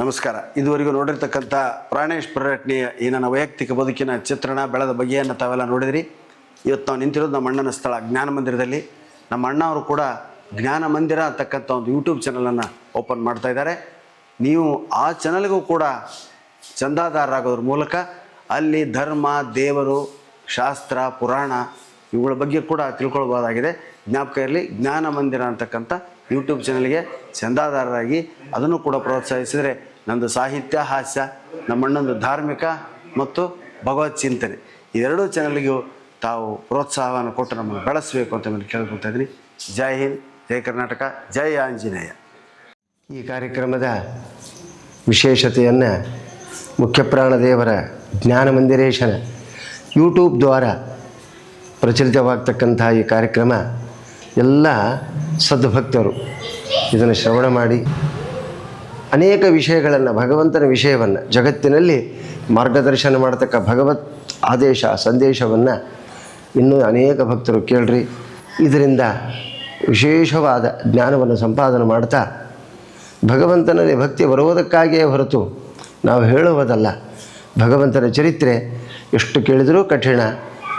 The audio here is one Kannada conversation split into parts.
ನಮಸ್ಕಾರ. ಇದುವರೆಗೂ ನೋಡಿರ್ತಕ್ಕಂಥ ಪ್ರಾಣೇಶ್ ಪ್ರಟ್ನಿಯ ಈ ನನ್ನ ವೈಯಕ್ತಿಕ ಬದುಕಿನ ಚಿತ್ರಣ, ಬೆಳೆದ ಬಗೆಯನ್ನು ತಾವೆಲ್ಲ ನೋಡಿದಿರಿ? ಇವತ್ತು ನಾವು ನಿಂತಿರೋದು ನಮ್ಮ ಅಣ್ಣನ ಸ್ಥಳ, ಜ್ಞಾನ ಮಂದಿರದಲ್ಲಿ. ನಮ್ಮ ಅಣ್ಣ ಅವರು ಕೂಡ ಜ್ಞಾನ ಮಂದಿರ ಅಂತಕ್ಕಂಥ ಒಂದು ಯೂಟ್ಯೂಬ್ ಚಾನಲನ್ನು ಓಪನ್ ಮಾಡ್ತಾ ಇದ್ದಾರೆ. ನೀವು ಆ ಚಾನಲ್ಗೂ ಕೂಡ ಚಂದಾದಾರರಾಗೋದ್ರ ಮೂಲಕ ಅಲ್ಲಿ ಧರ್ಮ, ದೇವರು, ಶಾಸ್ತ್ರ, ಪುರಾಣ ಇವುಗಳ ಬಗ್ಗೆ ಕೂಡ ತಿಳ್ಕೊಳ್ಬೋದಾಗಿದೆ. ಜ್ಞಾಪಕ ಇರಲಿ, ಜ್ಞಾನ ಮಂದಿರ ಅಂತಕ್ಕಂಥ ಯೂಟ್ಯೂಬ್ ಚಾನಲ್ಗೆ ಚಂದಾದಾರರಾಗಿ ಅದನ್ನು ಕೂಡ ಪ್ರೋತ್ಸಾಹಿಸಿದರೆ ನಮ್ಮದು ಸಾಹಿತ್ಯ, ಹಾಸ್ಯ, ನಮ್ಮಣ್ಣಂದು ಧಾರ್ಮಿಕ ಮತ್ತು ಭಗವತ್ ಚಿಂತನೆ. ಇದೆರಡೂ ಚಾನಲ್ಗೂ ತಾವು ಪ್ರೋತ್ಸಾಹವನ್ನು ಕೊಟ್ಟು ನಮ್ಮನ್ನು ಬೆಳೆಸಬೇಕು ಅಂತ ನಾನು ಕೇಳ್ಕೊಳ್ತಾ ಇದ್ದೀನಿ. ಜೈ ಹಿಂದ್, ಜೈ ಕರ್ನಾಟಕ, ಜೈ ಆಂಜನೇಯ. ಈ ಕಾರ್ಯಕ್ರಮದ ವಿಶೇಷತೆಯನ್ನು ಮುಖ್ಯಪ್ರಾಣದೇವರ ಜ್ಞಾನ ಮಂದಿರೇಶನ ಯೂಟ್ಯೂಬ್ ದ್ವಾರ ಪ್ರಚಲಿತವಾಗ್ತಕ್ಕಂಥ ಈ ಕಾರ್ಯಕ್ರಮ ಎಲ್ಲ ಸದ್ಭಕ್ತರು ಇದನ್ನು ಶ್ರವಣ ಮಾಡಿ ಅನೇಕ ವಿಷಯಗಳನ್ನು, ಭಗವಂತನ ವಿಷಯವನ್ನು, ಜಗತ್ತಿನಲ್ಲಿ ಮಾರ್ಗದರ್ಶನ ಮಾಡತಕ್ಕ ಭಗವತ್ ಆದೇಶ, ಸಂದೇಶವನ್ನು ಇನ್ನೂ ಅನೇಕ ಭಕ್ತರು ಕೇಳ್ರಿ. ಇದರಿಂದ ವಿಶೇಷವಾದ ಜ್ಞಾನವನ್ನು ಸಂಪಾದನೆ ಮಾಡ್ತಾ, ಭಗವಂತನಲ್ಲಿ ಭಕ್ತಿ ಬರುವುದಕ್ಕಾಗಿಯೇ ಹೊರತು ನಾವು ಹೇಳುವುದಲ್ಲ. ಭಗವಂತನ ಚರಿತ್ರೆ ಎಷ್ಟು ಕೇಳಿದರೂ ಕಠಿಣ,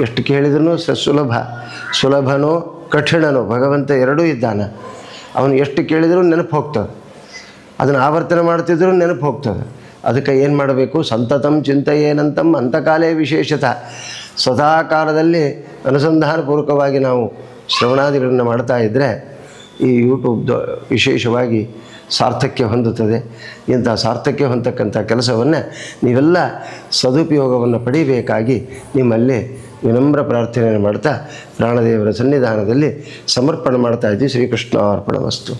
ಎಷ್ಟು ಕೇಳಿದ್ರೂ ಸುಲಭ. ಸುಲಭನೋ ಕಠಿಣನೋ, ಭಗವಂತ ಎರಡೂ ಇದ್ದಾನೆ. ಅವನು ಎಷ್ಟು ಕೇಳಿದರೂ ನೆನಪು ಹೋಗ್ತದೆ. ಅದನ್ನು ಆವರ್ತನೆ ಮಾಡ್ತಿದ್ರೂ ನೆನಪು ಹೋಗ್ತದೆ. ಅದಕ್ಕೆ ಏನು ಮಾಡಬೇಕು? ಸಂತತಂ ಚಿಂತೆಯೇನಂತಂ ಅಂತಕಾಲೇ ವಿಶೇಷತ. ಸದಾ ಕಾಲದಲ್ಲಿ ಅನುಸಂಧಾನಪೂರ್ವಕವಾಗಿ ನಾವು ಶ್ರವಣಾದಿಗಳನ್ನು ಮಾಡ್ತಾ ಇದ್ದರೆ ಈ ಯೂಟ್ಯೂಬ್ ವಿಶೇಷವಾಗಿ ಸಾರ್ಥಕ್ಯ ಹೊಂದುತ್ತದೆ. ಇಂಥ ಸಾರ್ಥಕ್ಯ ಹೊಂದತಕ್ಕಂಥ ಕೆಲಸವನ್ನು ನೀವೆಲ್ಲ ಸದುಪಯೋಗವನ್ನು ಪಡೀಬೇಕಾಗಿ ನಿಮ್ಮಲ್ಲಿ ವಿನಮ್ರ ಪ್ರಾರ್ಥನೆಯನ್ನು ಮಾಡ್ತಾ ಪ್ರಾಣದೇವರ ಸನ್ನಿಧಾನದಲ್ಲಿ ಸಮರ್ಪಣೆ ಮಾಡ್ತಾ ಇದ್ದೀವಿ. ಶ್ರೀಕೃಷ್ಣ ಅರ್ಪಣ ವಸ್ತು